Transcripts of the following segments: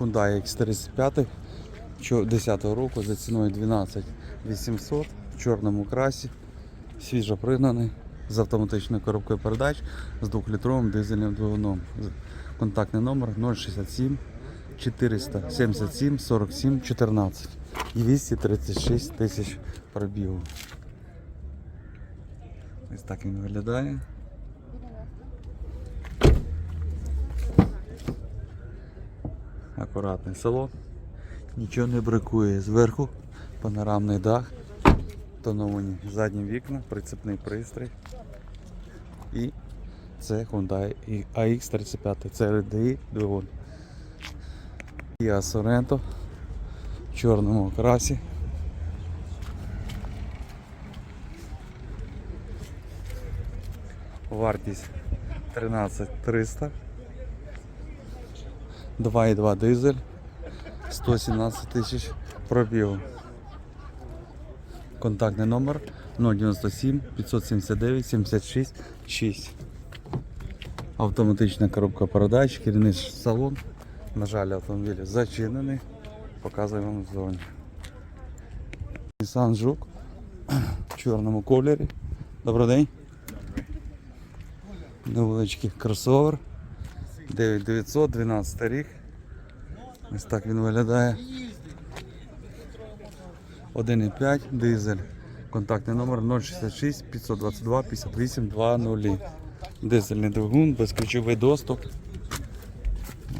Hyundai X35 10 року за ціною 12 800 в чорному красі, свіжо пригнаний з автоматичною коробкою передач з 2-літровим дизельним двигуном. Контактний номер 067 477 47 14 і 236 тисяч пробігу. Ось так він виглядає. Акуратний салон. Нічого не бракує. Зверху панорамний дах, тоновані задні вікна, прицепний пристрій. І це Hyundai і AX35, це RDI двигун. Kia Sorento в чорному окрасі. Вартість 13300. 2,2 дизель. 117 тисяч пробігу. Контактний номер 097 579 76 6. Автоматична коробка передач, керівний салон. На жаль, автомобіль зачинений. Показую вам в зоні. Nissan Жук в чорному кольорі. Добрий день. Невеличкий кросовер. 9900, 12 рік. Ось так він виглядає. 1,5 дизель. Контактний номер 066 522 58 20. Дизельний двигун, безключовий доступ.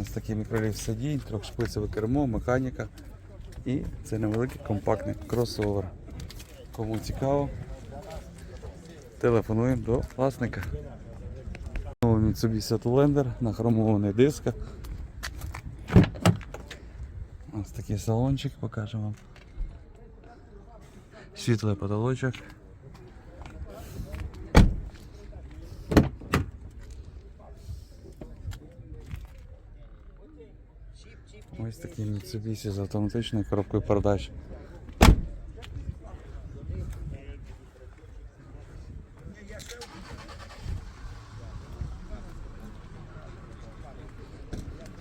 Ось такий мікроліф сидінь, трьохшпицеве кермо, механіка. І це невеликий компактний кросовер. Кому цікаво, телефонуємо до власника. Mitsubishi Outlander на хромованих дисках. Ось такий салончик покажемо вам. Світлий потолочок. Ось такий Mitsubishi з автоматичною коробкою передач.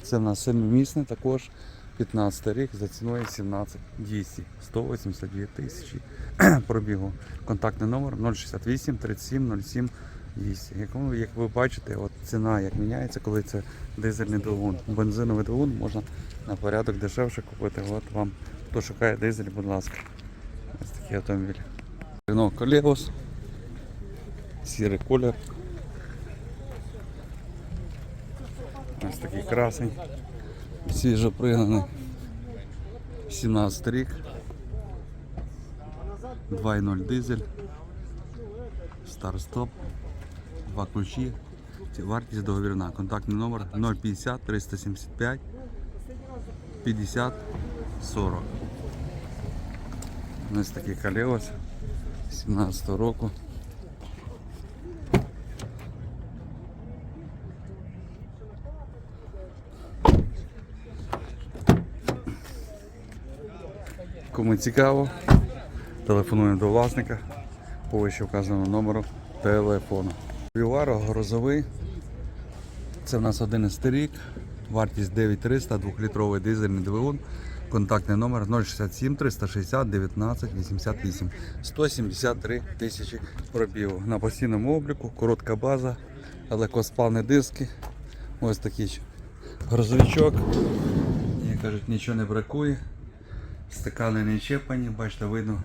Це в нас семимісний також 15 рік за ціною 17 200 182 тисячі пробігу. Контактний номер 068 37 07 200. Як ви, бачите, от ціна як міняється, коли це дизельний двигун. Бензиновий двигун можна на порядок дешевше купити. От вам хто шукає дизель, будь ласка. Ось такий автомобіль. Renault Колеос. Сірий колір. Ось такий красний. Свіжо пригнаний. 17 рік. 2.0 дизель. Старт-стоп. Два ключі. Це Вартість договірна. Контактний номер 050 375 50 40. Ось такий колеос 17 року. Кому цікаво, телефонуємо до власника по вище вказаному номеру телефону. Віваро грозовий. Це в нас 11 рік. Вартість 9300, 2-літровий дизельний двигун. Контактний номер 067 360 19 88 173 тисячі пробігу. На постійному обліку, коротка база, легкоспальні диски. Ось такий грузовичок. Як кажуть, нічого не бракує. Стакани не чепані, бачите, видно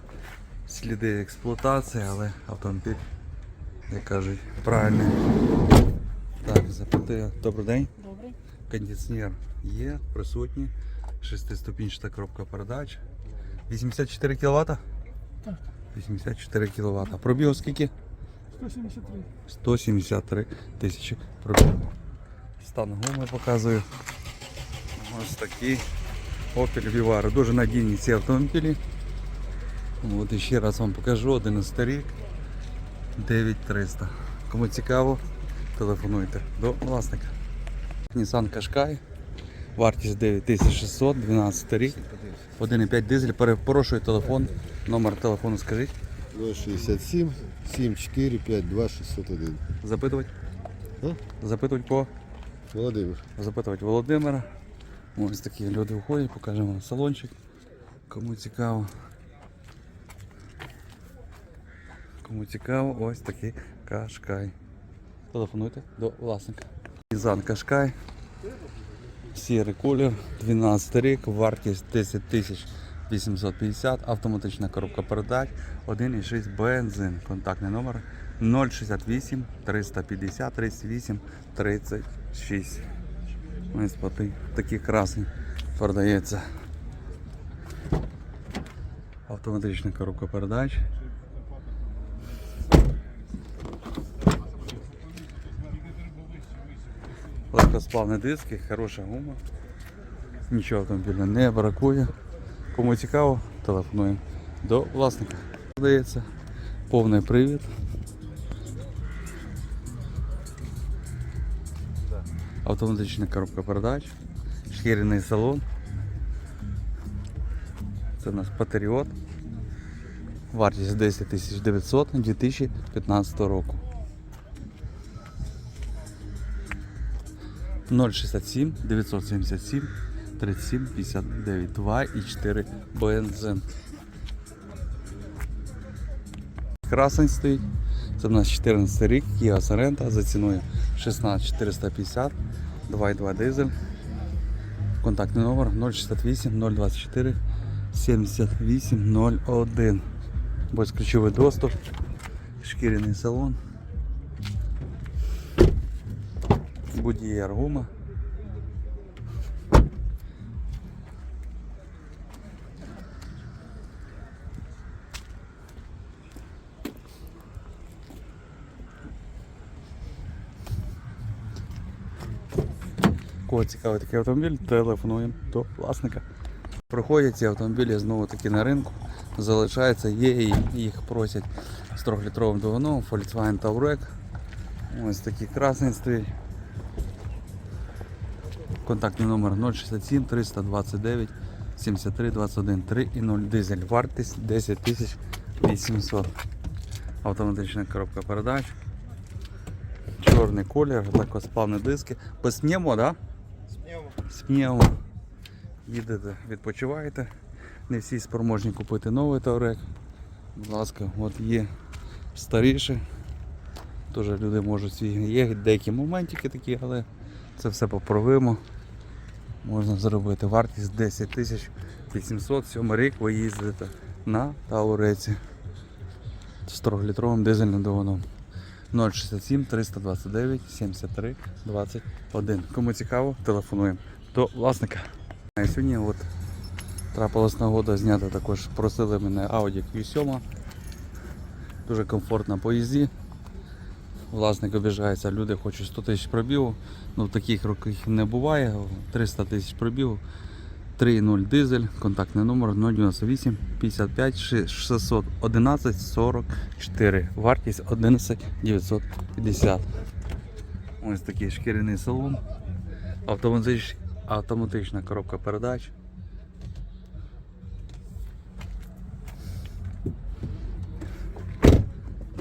сліди експлуатації, але автомобіль, як кажуть, правильний. Так, запитаю. Добрий день. Добрий. Кондиціонер є, присутній. Шестиступінчата коробка передач. 84 кВт? Так. 84 кВт. Пробігу скільки? 173. 173 тисячі пробігу. Стан гуми показую. Ось такі Opel Vivaro. Дуже надійні ці автомобілі. От ще раз вам покажу. 11 рік. 9300. Кому цікаво, телефонуйте до власника. Nissan Qashqai. Вартість 9600, 12 рік. 1,5 дизель. Перепрошую телефон. Номер телефону скажіть. 067 74 52 601. Запитувати? А? Запитувати по Володимир. запитувати Володимира. Ось такі люди входять, покажемо салончик. Кому цікаво. Кому цікаво, ось такий кашкай. Телефонуйте до власника. Ізан Кашкай. Сірий колір, 12 рік, вартість 10 тисяч 850, автоматична коробка передач, 1,6 бензин. Контактний номер 068 350 38 36. Ось поти- такий красний продається. Автоматична коробка передач. Легкосплавні диски, хороша гума. Нічого автомобіля не бракує. Кому цікаво, телефонуємо до власника. Здається, повний привід. Автоматична коробка передач, шкіряний салон. Це у нас Патріот. Вартість 10 900 2015 року. 067 977 37 59 2 і 4 бензин. Красень стоїть. Це в нас 14 рік, Kia Sorento за ціною 16450, 2,2 дизель. Контактний номер 068 024 78 01. Безключовий доступ, шкіряний салон. Будіє аргума. Кого цікавий такий автомобіль, телефонуємо до власника. Приходять ці автомобілі знову таки на ринку, залишаються, є і їх просять з 3-літровим двигуном, Volkswagen Touareg. Ось такий красний стоїть. Контактний номер 067 329 73 21 3 і 0 дизель. Вартість 10 тисяч 800. Автоматична коробка передач. Чорний колір, легкосплавні диски. Без пневмо, да? З. Їдете, відпочиваєте. Не всі спроможні купити новий Таурек. Будь ласка, от є старіші. Теж люди можуть свій. Є деякі моментики такі, але це все поправимо. Можна зробити вартість 10 тисяч 800, 7 рік ви їздите на Тауреці з 3-літровим дизельним двигуном. 067 329 73 21. Кому цікаво, телефонуємо до власника. Сьогодні от трапилась нагода зняти також. Просили мене Audi Q7. Дуже комфортно по їзді. Власник обіжається, люди хочуть 100 тисяч пробігу. Ну, в таких роках не буває. 300 тисяч пробігу. 3.0 дизель, контактний номер 098 55 611 44. Вартість 11 950. Ось такий шкіряний салон. Автоматич... Автоматична коробка передач.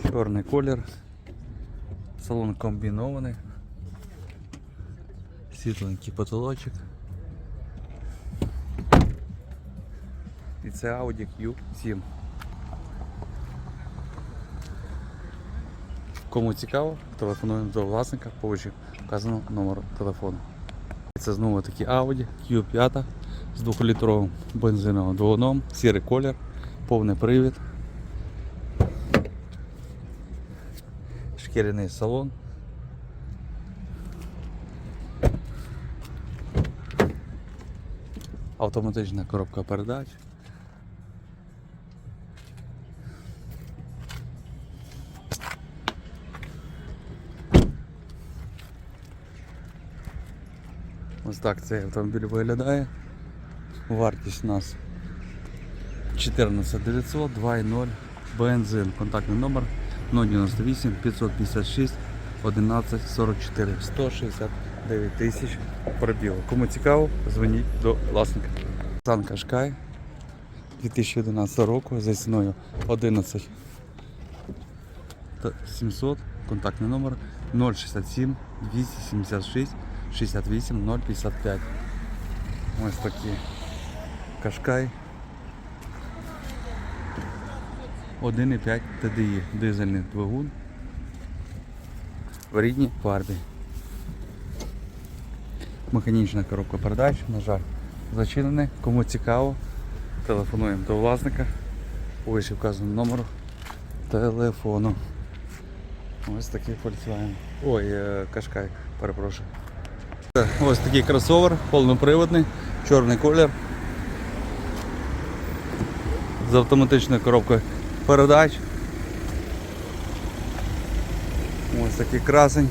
Чорний колір. Салон комбінований. Світленький потолочок. І це Audi Q7. Кому цікаво, телефонуємо до власника по вказаного номеру телефону. Це знову таки Audi Q5 з 2-літровим бензиновим двигуном, сірий колір, повний привід. Шкіряний салон. Автоматична коробка передач. Так цей автомобіль виглядає. Вартість у нас 14 900 2.0 бензин. Контактний номер 098 556 11 44 169 тисяч пробігу. Кому цікаво, дзвоніть до власника. Сан Кашкай 2011 року за ціною 11 700. Контактний номер 067 276 68 055. Ось такі. Кашкай. 1,5 TDI. Дизельний двигун. В рідній фарбі. Механічна коробка передач, на жаль, зачинений. Кому цікаво, телефонуємо до власника. по вище вказаному номеру телефону. Ось такий Volkswagen. Ой, е, Кашкай, перепрошую. Ось такий кросовер, повноприводний, чорний колір. З автоматичною коробкою передач. Ось такий красень.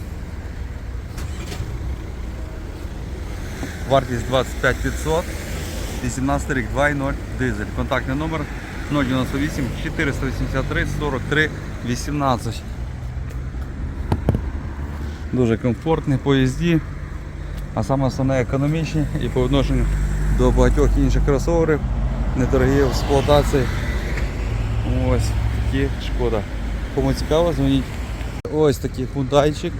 Вартість 25 500. 18 рік 2.0 дизель. Контактний номер 098 483 43 18. Дуже комфортний по їзді, а саме основне економічні і по відношенню до багатьох інших кросоверів, недорогі в експлуатації. Ось такі шкода. Кому цікаво, дзвоніть. Ось такий хундайчик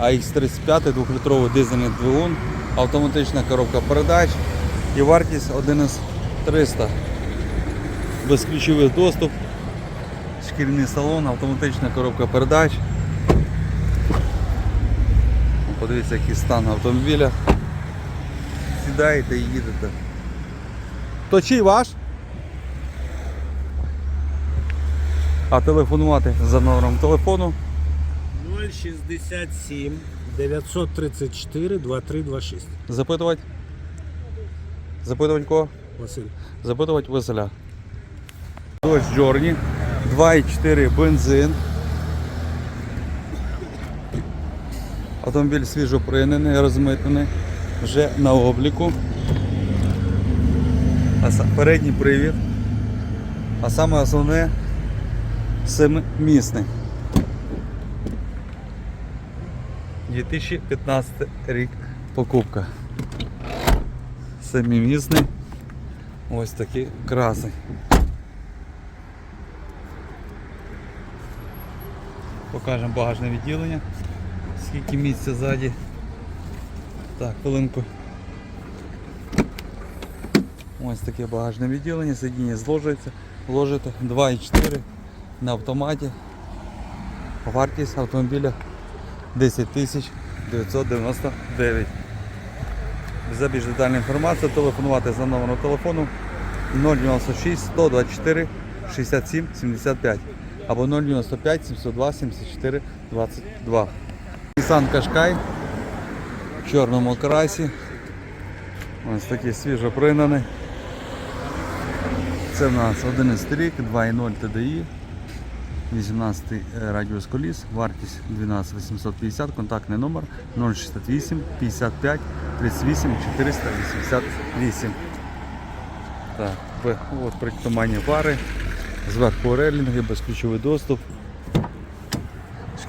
AX35, 2-літровий дизельний двигун, автоматична коробка передач і вартість 11300. Безключовий доступ, шкільний салон, автоматична коробка передач. Подивіться, який стан автомобіля. Сідаєте і їдете. То чий ваш? А телефонувати за номером телефону 067 934 2326. запитувати. Запитувати кого? Василь. Запитувати Василя. Дощ Джорні, 2,4 бензин. Автомобіль свіжо прийнений, розмитнений, вже на обліку. Передній привід. А саме основне семимісний. 2015 рік покупка. Семимісний. Ось такі краси. Покажемо багажне відділення. Скільки місця ззаді. Так, хвилинку. Ось таке багажне відділення, сидіння зложується, вложите 2,4 на автоматі. Вартість автомобіля 10 тисяч 999. За більш детальну інформацію телефонувати за номером телефону 096 124 67 75 або 095 702 74 22. Nissan Qashqai в чорному красі. Ось такий свіжо пригнаний. Це в нас 11 рік, 2.0 TDI, 18 радіус коліс, вартість 12 850, контактний номер 068 55 38 488. Так, от притуманні фари, зверху релінги, безключовий доступ,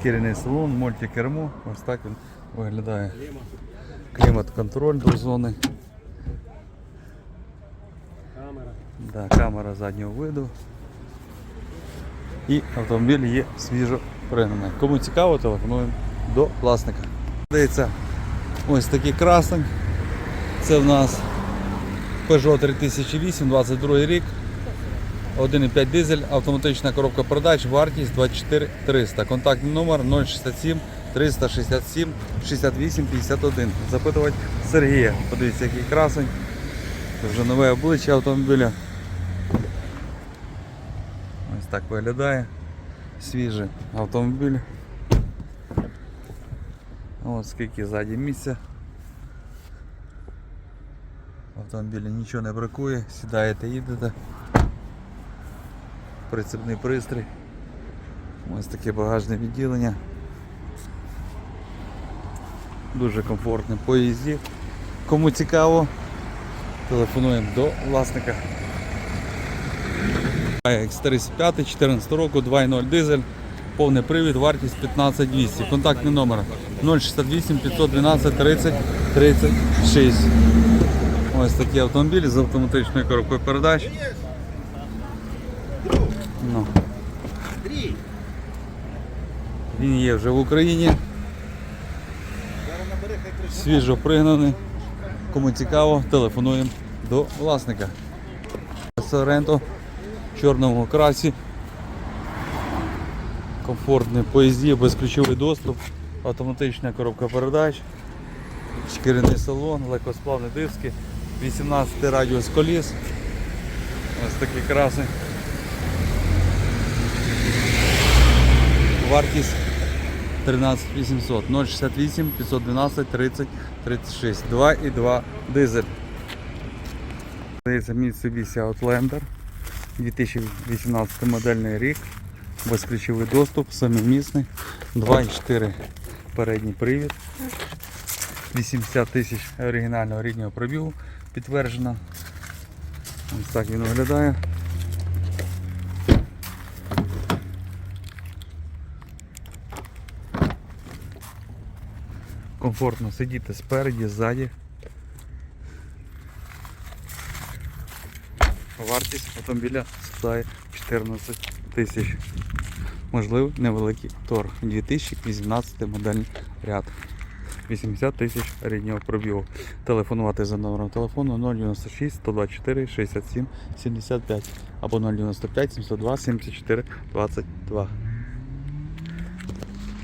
шкіряний салон, мультикермо, ось так він виглядає. Клімат-контроль до зони. Камера. Да, камера заднього виду. І автомобіль є свіжо пригнаний. Кому цікаво, телефонуємо до власника. Дивіться, ось такий красень. Це в нас Peugeot 3008, 22 рік. 1,5 дизель, автоматична коробка передач, вартість 24 300. Контактний номер 067 367 68 51. Запитувати Сергія. Подивіться, який красень. Це вже нове обличчя автомобіля. Ось так виглядає. Свіжий автомобіль. Ось скільки ззаді місця. Автомобілі нічого не бракує, сідаєте, їдете. Прицепний пристрій. Ось таке багажне відділення. Дуже комфортне по їзді. Кому цікаво, телефонуємо до власника. X35 14 року, 2.0 дизель, повний привід, вартість 15200. Контактний номер 068 512 30 36. Ось такі автомобілі з автоматичною коробкою передач. Ну. Він є вже в Україні. Свіжо пригнаний. Кому цікаво, телефонуємо до власника. Соренто в чорному красі. Комфортний поїзді, безключовий доступ, автоматична коробка передач, шкіряний салон, легкосплавні диски, 18 радіус коліс. Ось такі краси. Вартість 13 800 068 512 30 36 2,2 дизель. Здається, Mitsubishi Outlander 2018 модельний рік. Безключовий доступ, самімісний, 2,4 передній привід, 80 тисяч оригінального ріднього пробігу підтверджено. Ось так він виглядає. Комфортно сидіти спереді, ззаді. Вартість автомобіля складає 14 тисяч. Можливо, невеликий торг. 2018 модельний ряд. 80 тисяч ріднього пробігу. Телефонувати за номером телефону 096 124 67 75 або 095 702 74 22.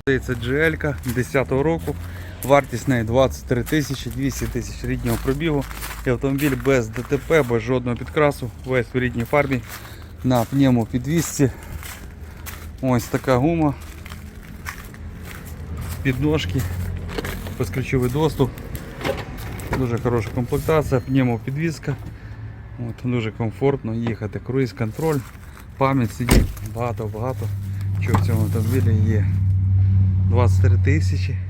Це GL 10 року. Вартість неї 23 тисячі 200 тисяч ріднього пробігу. І автомобіль без ДТП, без жодного підкрасу, весь в рідній фарбі на пневмопідвісці. Ось така гума. Підножки, безключовий доступ. Дуже хороша комплектація, пневмопідвізка. От, дуже комфортно їхати. Круїз контроль, пам'ять сидіть, багато-багато. Чого в цьому автомобілі є. 23 тисячі.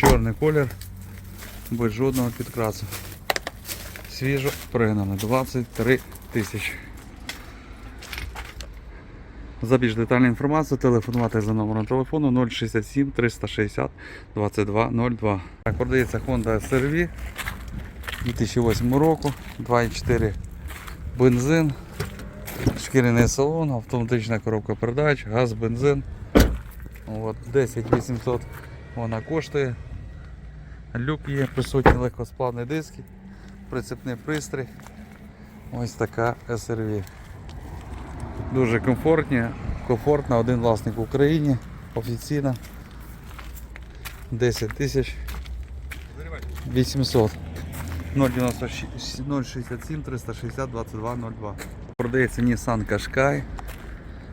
Чорний колір, без жодного підкрасу. Свіжо пригнано 23 тисячі. За більш детальну інформацію телефонувати за номером телефону 067 360 2202. Так, продається Honda SRV 2008 року, 2,4 бензин, шкіряний салон, автоматична коробка передач, газ, бензин. От, 10 800 вона коштує. Люк є, присутні легкосплавні диски, прицепний пристрій. Ось така SRV. Дуже комфортні, комфортно, один власник в Україні, офіційно. 10 тисяч 800. 067 360 22 02. Продається Nissan Qashqai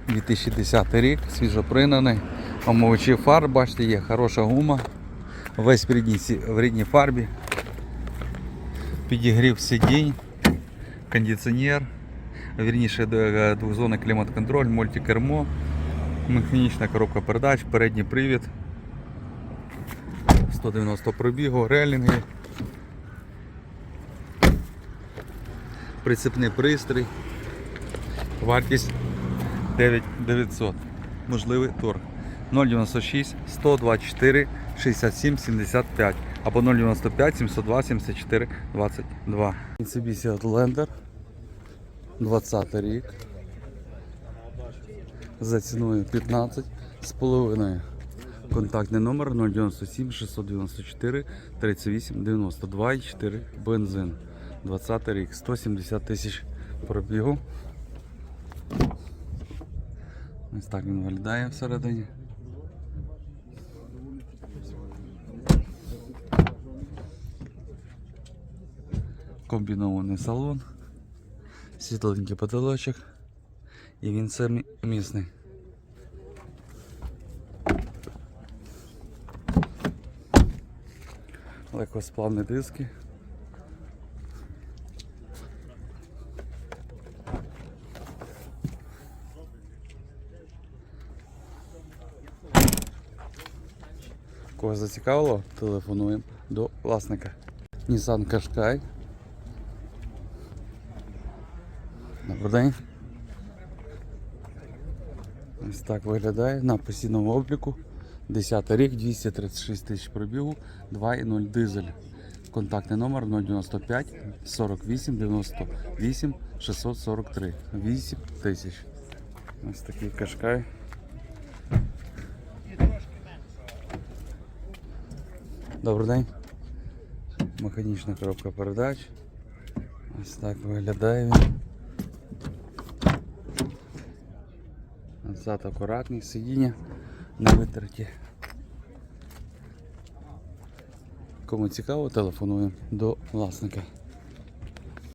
2010 рік, свіжопринений. Омовичі фар, бачите, є хороша гума. Весь в рідній, в рідній фарбі. Підігрів сидінь, кондиціонер, вірніше д- двохзонний клімат-контроль, мультикермо, механічна коробка передач, передній привід. 190 пробігу, релінги. Прицепний пристрій. Вартість 9900. Можливий торг. 096 124 67 75 або 095 702 74 22. Mitsubishi Outlander 20 рік. За ціною 15 з половиною. Контактний номер 097 694 38 92 і 4 бензин. 20 рік, 170 тисяч пробігу. Ось так він виглядає всередині. Комбінований салон, світленький потолочок і він самімісний. Легкосплавні диски. Кого зацікавило, телефонуємо до власника. Nissan Qashqai. Добрий день. Ось так виглядає на постійному обліку. 10 рік, 236 тисяч пробігу, 2,0 дизель. Контактний номер 095 48 98 643. 8 тисяч. Ось такий кашкай. Добрий день. Механічна коробка передач. Ось так виглядає він. Назад акуратні, сидіння не витерті. Кому цікаво, телефонуємо до власника.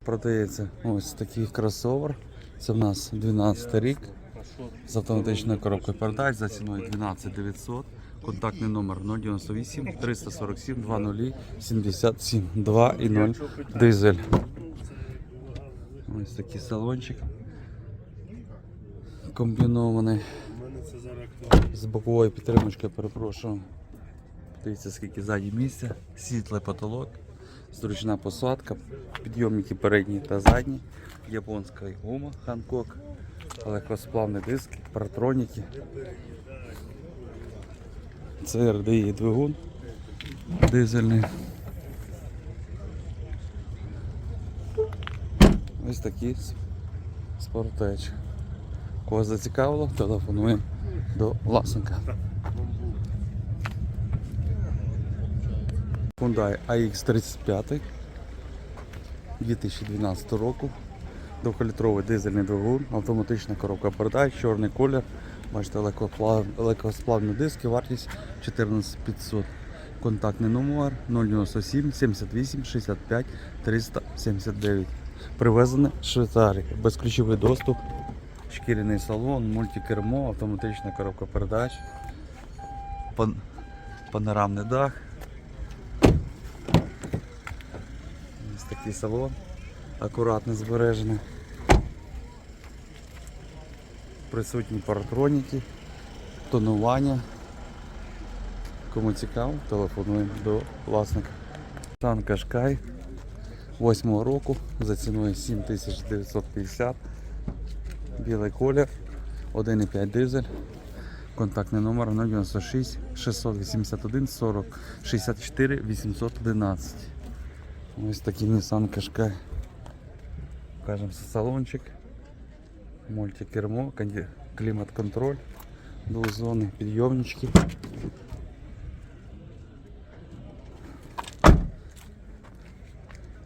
Продається ось такий кросовер. Це в нас 12 рік. З автоматичною коробкою передач за ціною 12 900. Контактний номер 098 347 20 77 2 і 0 дизель. Ось такий салончик. Комбінований. З боковою підтримкою, перепрошую. Дивіться, скільки ззаді місця, світлий потолок, зручна посадка, підйомники передні та задні, японська гума Ханкок, легкосплавні диски, партроніки. Це RDI двигун дизельний. Ось такі с- спортеч. Кого зацікавило, телефонуємо до власника. Hyundai AX35 2012 року. Двохлітровий дизельний двигун, автоматична коробка передач, чорний колір. Бачите, легкосплавні диски, вартість 14500. Контактний номер 097 78 65 379. Привезене Швейцарії. Безключовий доступ, шкіряний салон, мультикермо, автоматична коробка передач, пан- панорамний дах. Ось такий салон, акуратно збережений. Присутні паратроніки, тонування. Кому цікаво, телефонуємо до власника. Сан Кашкай 8 року за ціною 7950. Білий колір, 1,5 дизель. Контактний номер 096 681 40 64 811. Ось такий Nissan Qashqai. Покажемо салончик. Мультикермо, клімат-контроль, двозони, підйомнички.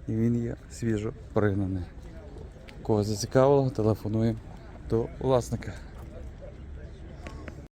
І він є свіжо пригнаний. Кого зацікавило, телефонуємо до власника.